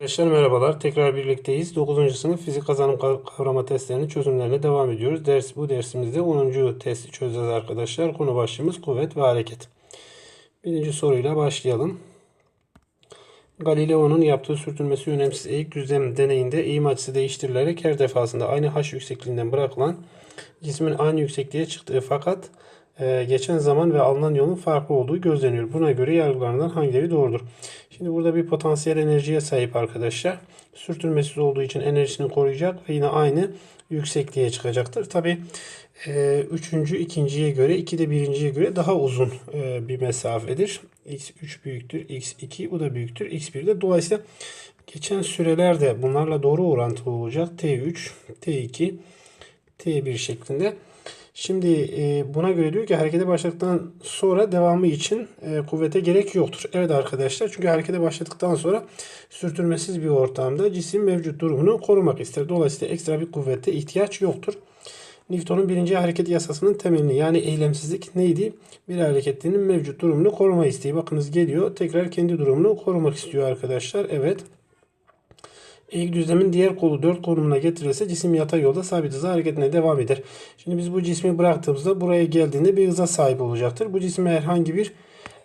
Arkadaşlar merhabalar. Tekrar birlikteyiz. 9. sınıf fizik kazanım kav- kavrama testlerinin çözümlerine devam ediyoruz. Ders bu dersimizde 10. testi çözeceğiz arkadaşlar. Konu başlığımız kuvvet ve hareket. Birinci soruyla başlayalım. Galileo'nun yaptığı sürtünmesi önemsiz eğik düzlem deneyinde eğim açısı değiştirilerek her defasında aynı h yüksekliğinden bırakılan cismin aynı yüksekliğe çıktığı fakat geçen zaman ve alınan yolun farklı olduğu gözleniyor. Buna göre yargılarından hangileri doğrudur? Şimdi burada bir potansiyel enerjiye sahip arkadaşlar. Sürtünmesiz olduğu için enerjisini koruyacak ve yine aynı yüksekliğe çıkacaktır. Tabi e, üçüncü ikinciye göre, iki de birinciye göre daha uzun e, bir mesafedir. x3 büyüktür, x2 bu da büyüktür, x1 de. Dolayısıyla geçen süreler de bunlarla doğru orantılı olacak. t3, t2, t1 şeklinde. Şimdi e, buna göre diyor ki harekete başladıktan sonra devamı için e, kuvvete gerek yoktur. Evet arkadaşlar çünkü harekete başladıktan sonra sürtünmesiz bir ortamda cisim mevcut durumunu korumak ister. Dolayısıyla ekstra bir kuvvete ihtiyaç yoktur. Newton'un birinci hareket yasasının temelini yani eylemsizlik neydi? Bir hareketinin mevcut durumunu koruma isteği. Bakınız geliyor tekrar kendi durumunu korumak istiyor arkadaşlar. Evet. Eğik düzlemin diğer kolu 4 konumuna getirilse cisim yatay yolda sabit hızla hareketine devam eder. Şimdi biz bu cismi bıraktığımızda buraya geldiğinde bir hıza sahip olacaktır. Bu cisme herhangi bir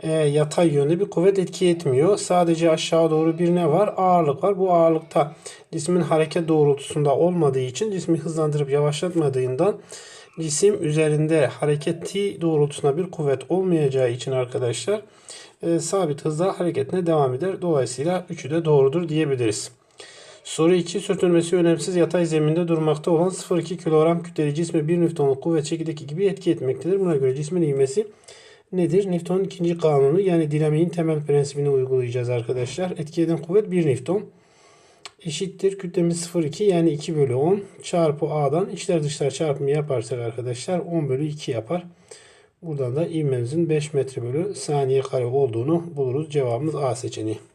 e, yatay yönde bir kuvvet etki etmiyor. Sadece aşağı doğru bir ne var? Ağırlık var. Bu ağırlıkta cismin hareket doğrultusunda olmadığı için cismi hızlandırıp yavaşlatmadığından cisim üzerinde hareketi doğrultusuna bir kuvvet olmayacağı için arkadaşlar e, sabit hızla hareketine devam eder. Dolayısıyla üçü de doğrudur diyebiliriz. Soru 2. Sürtünmesi önemsiz yatay zeminde durmakta olan 0,2 kilogram kütleli cisme 1 Newton'luk kuvvet çekirdeki gibi etki etmektedir. Buna göre cismin ivmesi nedir? Newton'un ikinci kanunu yani dinamiğin temel prensibini uygulayacağız arkadaşlar. Etki eden kuvvet 1 Newton eşittir. Kütlemiz 0,2 yani 2 bölü 10 çarpı A'dan içler dışlar çarpımı yaparsak arkadaşlar 10 bölü 2 yapar. Buradan da ivmemizin 5 metre bölü saniye kare olduğunu buluruz. Cevabımız A seçeneği.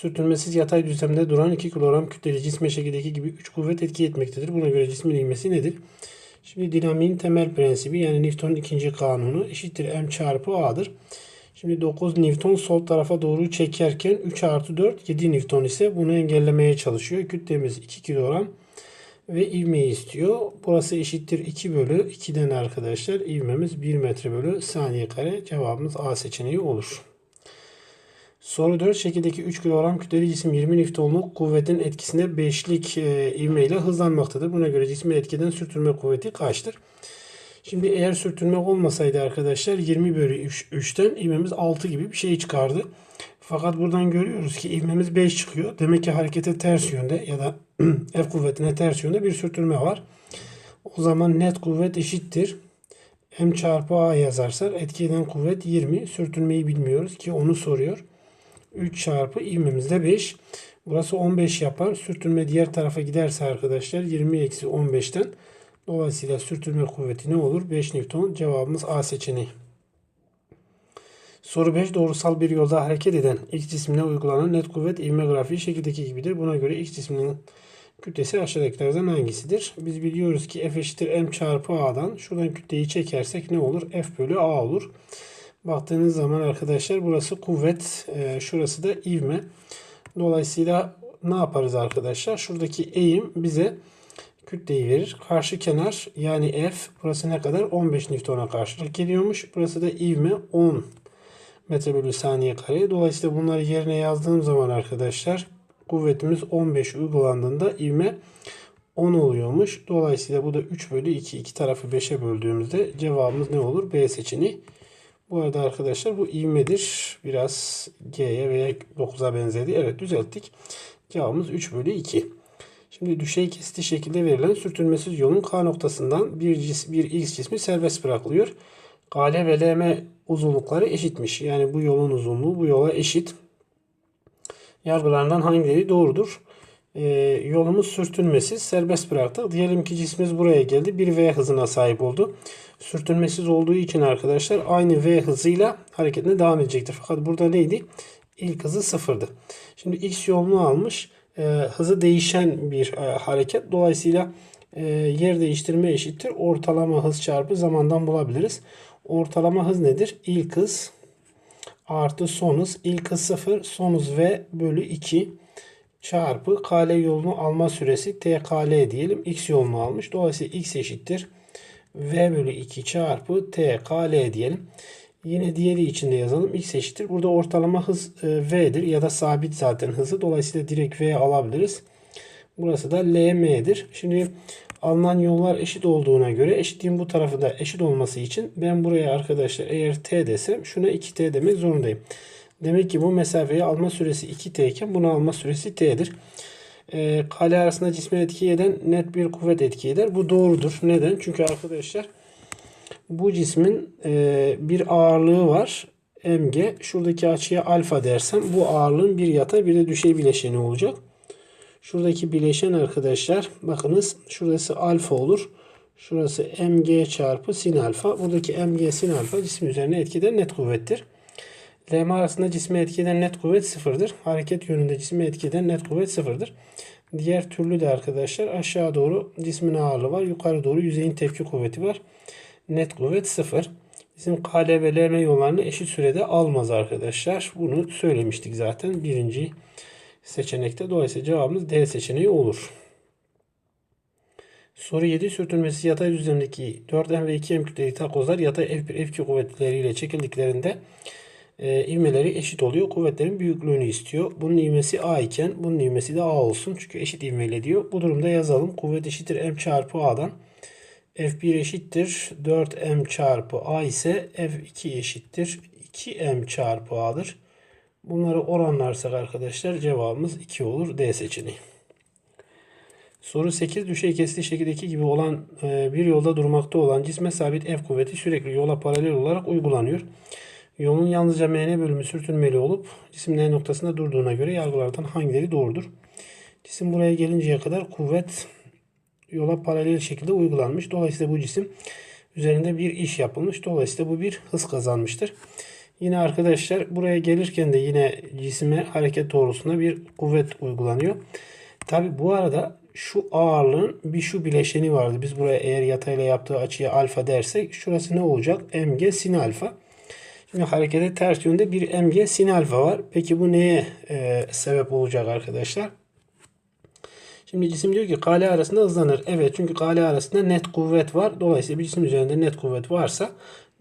Sürtünmesiz yatay düzlemde duran 2 kilogram kütleli cisme şekildeki gibi 3 kuvvet etki etmektedir. Buna göre cismin ivmesi nedir? Şimdi dinamiğin temel prensibi yani Newton'un ikinci kanunu eşittir m çarpı a'dır. Şimdi 9 Newton sol tarafa doğru çekerken 3 artı 4 7 Newton ise bunu engellemeye çalışıyor. Kütlemiz 2 kilogram ve ivmeyi istiyor. Burası eşittir 2 bölü 2'den arkadaşlar. ivmemiz 1 metre bölü saniye kare. Cevabımız A seçeneği olur. Soru 4. Şekildeki 3 kilogram kütleli cisim 20 Newton'luk kuvvetin etkisinde 5'lik e, ivmeyle hızlanmaktadır. Buna göre cismi etkiden sürtünme kuvveti kaçtır? Şimdi eğer sürtünme olmasaydı arkadaşlar 20 bölü 3, 3'ten ivmemiz 6 gibi bir şey çıkardı. Fakat buradan görüyoruz ki ivmemiz 5 çıkıyor. Demek ki harekete ters yönde ya da F kuvvetine ters yönde bir sürtünme var. O zaman net kuvvet eşittir. M çarpı A yazarsak etki eden kuvvet 20. Sürtünmeyi bilmiyoruz ki onu soruyor. 3 çarpı ivmemiz de 5. Burası 15 yapar. Sürtünme diğer tarafa giderse arkadaşlar 20 eksi 15'ten. Dolayısıyla sürtünme kuvveti ne olur? 5 Newton. Cevabımız A seçeneği. Soru 5. Doğrusal bir yolda hareket eden X cismine uygulanan net kuvvet ivme grafiği şekildeki gibidir. Buna göre X cisminin kütlesi aşağıdakilerden hangisidir? Biz biliyoruz ki F eşittir M çarpı A'dan. Şuradan kütleyi çekersek ne olur? F bölü A olur. Baktığınız zaman arkadaşlar burası kuvvet, e, şurası da ivme. Dolayısıyla ne yaparız arkadaşlar? Şuradaki eğim bize kütleyi verir. Karşı kenar yani F burası ne kadar? 15 Newton'a karşılık geliyormuş. Burası da ivme 10 metre bölü saniye kare. Dolayısıyla bunları yerine yazdığım zaman arkadaşlar kuvvetimiz 15 uygulandığında ivme 10 oluyormuş. Dolayısıyla bu da 3 bölü 2. İki tarafı 5'e böldüğümüzde cevabımız ne olur? B seçeneği. Bu arada arkadaşlar bu ivmedir. Biraz G'ye veya 9'a benzedi. Evet düzelttik. Cevabımız 3 bölü 2. Şimdi düşey kesiti şekilde verilen sürtünmesiz yolun K noktasından bir, cis, bir X cismi serbest bırakılıyor. KL ve LM uzunlukları eşitmiş. Yani bu yolun uzunluğu bu yola eşit. Yargılarından hangileri doğrudur? Ee, yolumuz sürtünmesiz serbest bıraktık. Diyelim ki cismimiz buraya geldi. Bir V hızına sahip oldu. Sürtünmesiz olduğu için arkadaşlar aynı V hızıyla hareketine devam edecektir. Fakat burada neydi? İlk hızı sıfırdı. Şimdi X yolunu almış. E, hızı değişen bir e, hareket. Dolayısıyla e, yer değiştirme eşittir. Ortalama hız çarpı zamandan bulabiliriz. Ortalama hız nedir? İlk hız artı son hız ilk hız 0 son hız v bölü 2 çarpı kl yolunu alma süresi tkl diyelim. X yolunu almış. Dolayısıyla x eşittir. v bölü 2 çarpı tkl diyelim. Yine diğeri için de yazalım. X eşittir. Burada ortalama hız e, V'dir ya da sabit zaten hızı. Dolayısıyla direkt V alabiliriz. Burası da LM'dir. Şimdi alınan yollar eşit olduğuna göre eşitliğin bu tarafı da eşit olması için ben buraya arkadaşlar eğer T desem şuna 2T demek zorundayım. Demek ki bu mesafeyi alma süresi 2T iken bunu alma süresi T'dir. E, kale arasında cisme etki eden net bir kuvvet etki eder. Bu doğrudur. Neden? Çünkü arkadaşlar bu cismin e, bir ağırlığı var. mg. Şuradaki açıya alfa dersem bu ağırlığın bir yatay bir de düşey bileşeni olacak. Şuradaki bileşen arkadaşlar bakınız şurası alfa olur. Şurası mg çarpı sin alfa. Buradaki mg sin alfa cisim üzerine etkiden net kuvvettir. LM arasında cisme etkiden net kuvvet sıfırdır. Hareket yönünde cisme etkiden net kuvvet sıfırdır. Diğer türlü de arkadaşlar aşağı doğru cismin ağırlığı var. Yukarı doğru yüzeyin tepki kuvveti var net kuvvet 0. Bizim KL ve LM yollarını eşit sürede almaz arkadaşlar. Bunu söylemiştik zaten birinci seçenekte. Dolayısıyla cevabımız D seçeneği olur. Soru 7. Sürtünmesi yatay düzlemdeki 4M ve 2M kütleli takozlar yatay F1 F2 kuvvetleriyle çekildiklerinde e, ivmeleri eşit oluyor. Kuvvetlerin büyüklüğünü istiyor. Bunun ivmesi A iken bunun ivmesi de A olsun. Çünkü eşit ivmeyle diyor. Bu durumda yazalım. Kuvvet eşittir M çarpı A'dan. F1 eşittir 4m çarpı a ise F2 eşittir 2m çarpı a'dır. Bunları oranlarsak arkadaşlar cevabımız 2 olur D seçeneği. Soru 8. Düşey kesiti şekildeki gibi olan e, bir yolda durmakta olan cisme sabit F kuvveti sürekli yola paralel olarak uygulanıyor. Yolun yalnızca MN bölümü sürtünmeli olup cisim N noktasında durduğuna göre yargılardan hangileri doğrudur? Cisim buraya gelinceye kadar kuvvet yola paralel şekilde uygulanmış. Dolayısıyla bu cisim üzerinde bir iş yapılmış. Dolayısıyla bu bir hız kazanmıştır. Yine arkadaşlar buraya gelirken de yine cisime hareket doğrusunda bir kuvvet uygulanıyor. Tabi bu arada şu ağırlığın bir şu bileşeni vardı. Biz buraya eğer yatayla yaptığı açıya alfa dersek şurası ne olacak? mg sin alfa. Şimdi harekete ters yönde bir mg sin alfa var. Peki bu neye e, sebep olacak arkadaşlar? Şimdi cisim diyor ki kale arasında hızlanır. Evet çünkü kale arasında net kuvvet var. Dolayısıyla bir cisim üzerinde net kuvvet varsa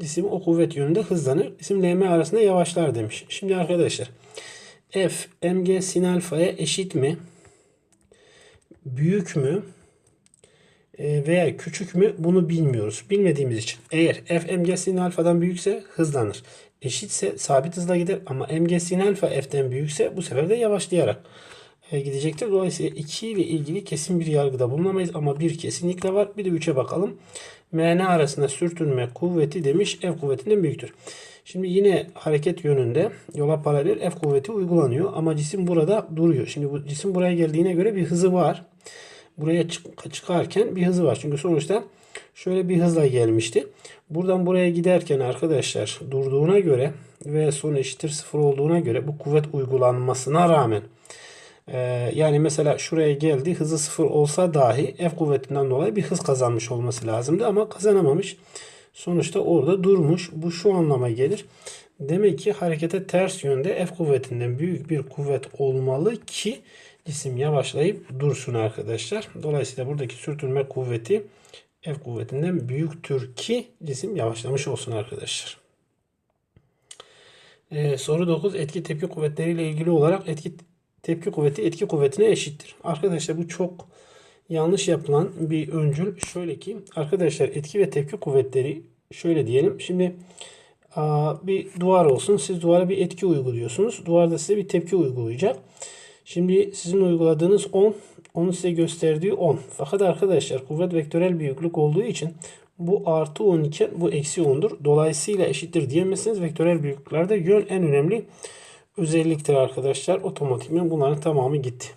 cisim o kuvvet yönünde hızlanır. Cisim LM arasında yavaşlar demiş. Şimdi arkadaşlar F mg sin alfaya eşit mi? Büyük mü? E, veya küçük mü bunu bilmiyoruz. Bilmediğimiz için. Eğer f mg sin alfadan büyükse hızlanır. Eşitse sabit hızla gider ama mg sin alfa f'ten büyükse bu sefer de yavaşlayarak e, gidecektir. Dolayısıyla 2 ile ilgili kesin bir yargıda bulunamayız ama bir kesinlikle var. Bir de 3'e bakalım. MN arasında sürtünme kuvveti demiş F kuvvetinden büyüktür. Şimdi yine hareket yönünde yola paralel F kuvveti uygulanıyor ama cisim burada duruyor. Şimdi bu cisim buraya geldiğine göre bir hızı var. Buraya çık çıkarken bir hızı var. Çünkü sonuçta şöyle bir hızla gelmişti. Buradan buraya giderken arkadaşlar durduğuna göre ve son eşittir sıfır olduğuna göre bu kuvvet uygulanmasına rağmen ee, yani mesela şuraya geldi hızı sıfır olsa dahi F kuvvetinden dolayı bir hız kazanmış olması lazımdı ama kazanamamış. Sonuçta orada durmuş. Bu şu anlama gelir. Demek ki harekete ters yönde F kuvvetinden büyük bir kuvvet olmalı ki cisim yavaşlayıp dursun arkadaşlar. Dolayısıyla buradaki sürtünme kuvveti F kuvvetinden büyüktür ki cisim yavaşlamış olsun arkadaşlar. Ee, soru 9 etki tepki kuvvetleriyle ilgili olarak etki tepki kuvveti etki kuvvetine eşittir. Arkadaşlar bu çok yanlış yapılan bir öncül. Şöyle ki arkadaşlar etki ve tepki kuvvetleri şöyle diyelim. Şimdi bir duvar olsun. Siz duvara bir etki uyguluyorsunuz. Duvarda size bir tepki uygulayacak. Şimdi sizin uyguladığınız 10, onun size gösterdiği 10. Fakat arkadaşlar kuvvet vektörel büyüklük olduğu için bu artı 10 iken bu eksi 10'dur. Dolayısıyla eşittir diyemezsiniz. Vektörel büyüklüklerde yön en önemli özelliktir arkadaşlar. Otomatikman bunların tamamı gitti.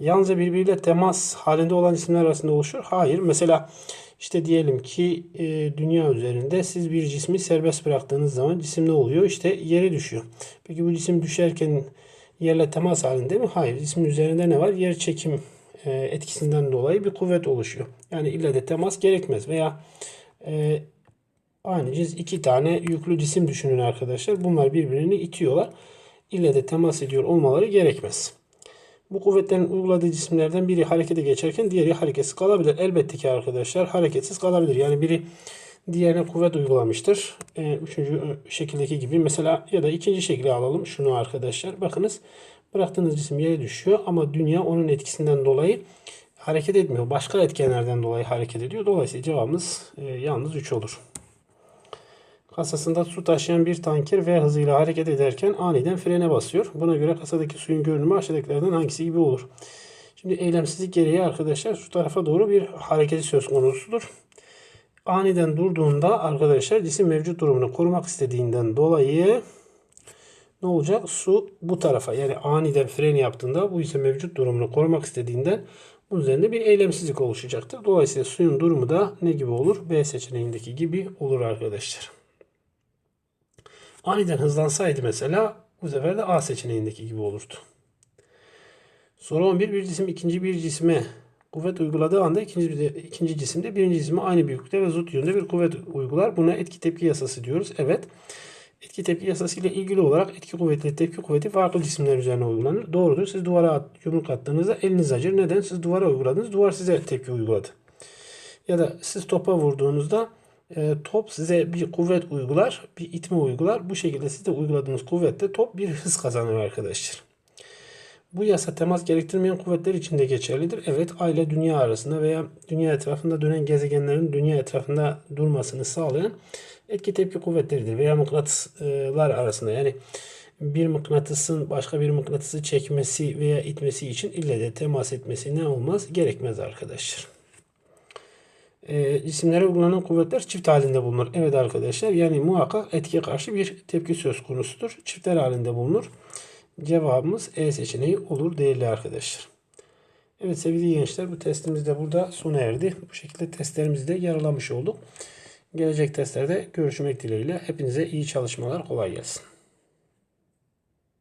Yalnızca birbiriyle temas halinde olan cisimler arasında oluşur. Hayır. Mesela işte diyelim ki e, dünya üzerinde siz bir cismi serbest bıraktığınız zaman cisim ne oluyor? İşte yere düşüyor. Peki bu cisim düşerken yerle temas halinde mi? Hayır. Cismin üzerinde ne var? Yer çekim e, etkisinden dolayı bir kuvvet oluşuyor. Yani ille de temas gerekmez veya e, Aynı cins iki tane yüklü cisim düşünün arkadaşlar. Bunlar birbirini itiyorlar. İlle de temas ediyor olmaları gerekmez. Bu kuvvetlerin uyguladığı cisimlerden biri harekete geçerken diğeri hareketsiz kalabilir. Elbette ki arkadaşlar hareketsiz kalabilir. Yani biri diğerine kuvvet uygulamıştır. Ee, üçüncü şekildeki gibi. Mesela ya da ikinci şekli alalım. Şunu arkadaşlar. Bakınız bıraktığınız cisim yere düşüyor ama dünya onun etkisinden dolayı hareket etmiyor. Başka etkenlerden dolayı hareket ediyor. Dolayısıyla cevabımız e, yalnız 3 olur. Kasasında su taşıyan bir tanker V hızıyla hareket ederken aniden frene basıyor. Buna göre kasadaki suyun görünümü aşağıdakilerden hangisi gibi olur? Şimdi eylemsizlik gereği arkadaşlar şu tarafa doğru bir hareketi söz konusudur. Aniden durduğunda arkadaşlar cisim mevcut durumunu korumak istediğinden dolayı ne olacak? Su bu tarafa yani aniden fren yaptığında bu ise mevcut durumunu korumak istediğinden bunun üzerinde bir eylemsizlik oluşacaktır. Dolayısıyla suyun durumu da ne gibi olur? B seçeneğindeki gibi olur arkadaşlar. Aniden hızlansaydı mesela bu sefer de A seçeneğindeki gibi olurdu. Soru 11. Bir cisim ikinci bir cisme kuvvet uyguladığı anda ikinci, bir- ikinci cisimde birinci cisme aynı büyüklükte ve zıt yönde bir kuvvet uygular. Buna etki tepki yasası diyoruz. Evet. Etki tepki yasası ile ilgili olarak etki kuvveti tepki kuvveti farklı cisimler üzerine uygulanır. Doğrudur. Siz duvara at, yumruk attığınızda eliniz acır. Neden? Siz duvara uyguladınız. Duvar size tepki uyguladı. Ya da siz topa vurduğunuzda e, top size bir kuvvet uygular, bir itme uygular. Bu şekilde siz de uyguladığınız kuvvette top bir hız kazanır arkadaşlar. Bu yasa temas gerektirmeyen kuvvetler için de geçerlidir. Evet, ay ile dünya arasında veya dünya etrafında dönen gezegenlerin dünya etrafında durmasını sağlayan etki tepki kuvvetleridir. Veya mıknatıslar arasında yani bir mıknatısın başka bir mıknatısı çekmesi veya itmesi için ille de temas etmesi ne olmaz? Gerekmez arkadaşlar. E, cisimlere uygulanan kuvvetler çift halinde bulunur. Evet arkadaşlar yani muhakkak etkiye karşı bir tepki söz konusudur. Çiftler halinde bulunur. Cevabımız E seçeneği olur değerli arkadaşlar. Evet sevgili gençler bu testimiz de burada sona erdi. Bu şekilde testlerimizi de yaralamış olduk. Gelecek testlerde görüşmek dileğiyle. Hepinize iyi çalışmalar kolay gelsin.